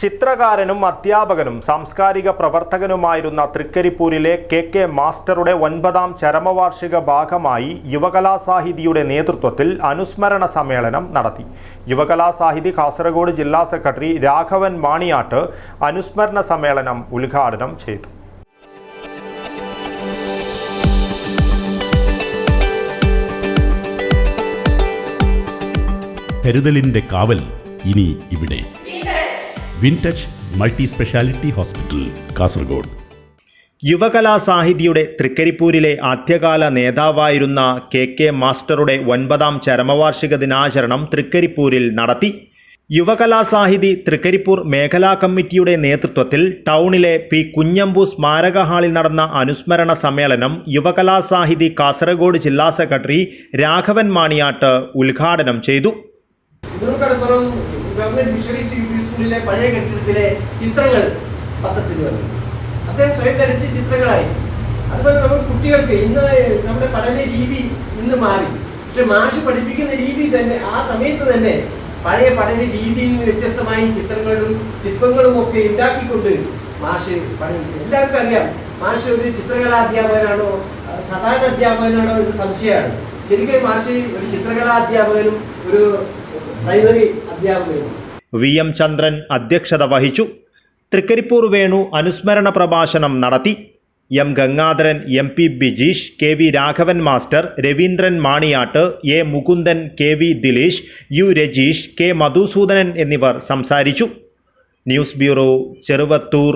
ചിത്രകാരനും അധ്യാപകനും സാംസ്കാരിക പ്രവർത്തകനുമായിരുന്ന തൃക്കരിപ്പൂരിലെ K K മാസ്റ്ററുടെ ഒൻപതാം ചരമവാർഷിക ഭാഗമായി യുവകലാസാഹിതിയുടെ നേതൃത്വത്തിൽ അനുസ്മരണ സമ്മേളനം നടത്തി. യുവകലാസാഹിതി കാസർഗോഡ് ജില്ലാ സെക്രട്ടറി രാഘവൻ മാണിയാട്ട് അനുസ്മരണ സമ്മേളനം ഉദ്ഘാടനം ചെയ്തു. കരുതലിന്റെ കാവൽ ഇനി ഇവിടെ. Wintouch multi speciality hospital Kasaragod. Yuvakala സാഹിതിയുടെ തൃക്കരിപ്പൂരിലെ ആദ്യകാല നേതാവായിരുന്ന കെ കെ മാസ്റ്ററുടെ ഒൻപതാം ചരമവാർഷിക ദിനാചരണം തൃക്കരിപ്പൂരിൽ നടത്തി. യുവകലാ സാഹിതി തൃക്കരിപ്പൂർ മേഖലാ കമ്മിറ്റിയുടെ നേതൃത്വത്തിൽ ടൗണിലെ പി കുഞ്ഞമ്പു സ്മാരക ഹാളിൽ നടന്ന അനുസ്മരണ സമ്മേളനം യുവകലാ സാഹിതി കാസർഗോഡ് ജില്ലാ സെക്രട്ടറി രാഘവൻ മാണിയാട്ട് ഉദ്ഘാടനം ചെയ്തു. ഗവൺമെന്റ് ഫിഷറീസ് യു പി സ്കൂളിലെ പഴയ കെട്ടിടത്തിലെ ചിത്രങ്ങൾ പത്രത്തിൽ വന്നു. അദ്ദേഹം സ്വയം വരച്ച ചിത്രങ്ങളായി. അതുപോലെ നമ്മൾ കുട്ടികൾക്ക് ഇന്ന് നമ്മുടെ പഠന രീതി ഇന്ന് മാറി. പക്ഷെ മാഷ് പഠിപ്പിക്കുന്ന രീതി തന്നെ ആ സമയത്ത് തന്നെ പഴയ പഠന രീതിയിൽ നിന്ന് വ്യത്യസ്തമായി ചിത്രങ്ങളും ശില്പങ്ങളും ഒക്കെ ഉണ്ടാക്കിക്കൊണ്ട് മാഷ് പഠിപ്പിക്കും എല്ലാവർക്കും അറിയാം മാഷ് ഒരു ചിത്രകലാ അധ്യാപകനാണോ സാധാരണ അധ്യാപകനാണോ എന്ന് സംശയമാണ്. ശരിക്കും മാഷ് ഒരു ചിത്രകലാ അധ്യാപകനും ഒരു പ്രൈമറി വി എം ചന്ദ്രൻ അധ്യക്ഷത വഹിച്ചു. തൃക്കരിപ്പൂർ വേണു അനുസ്മരണ പ്രഭാഷണം നടത്തി. M Gangadharan M P Bijeesh K V Raghavan master Raveendran Maniyatt A Mukundan K V Dileesh U Rajeesh K Madhusudanan എന്നിവർ സംസാരിച്ചു. News bureau Cheruvathur.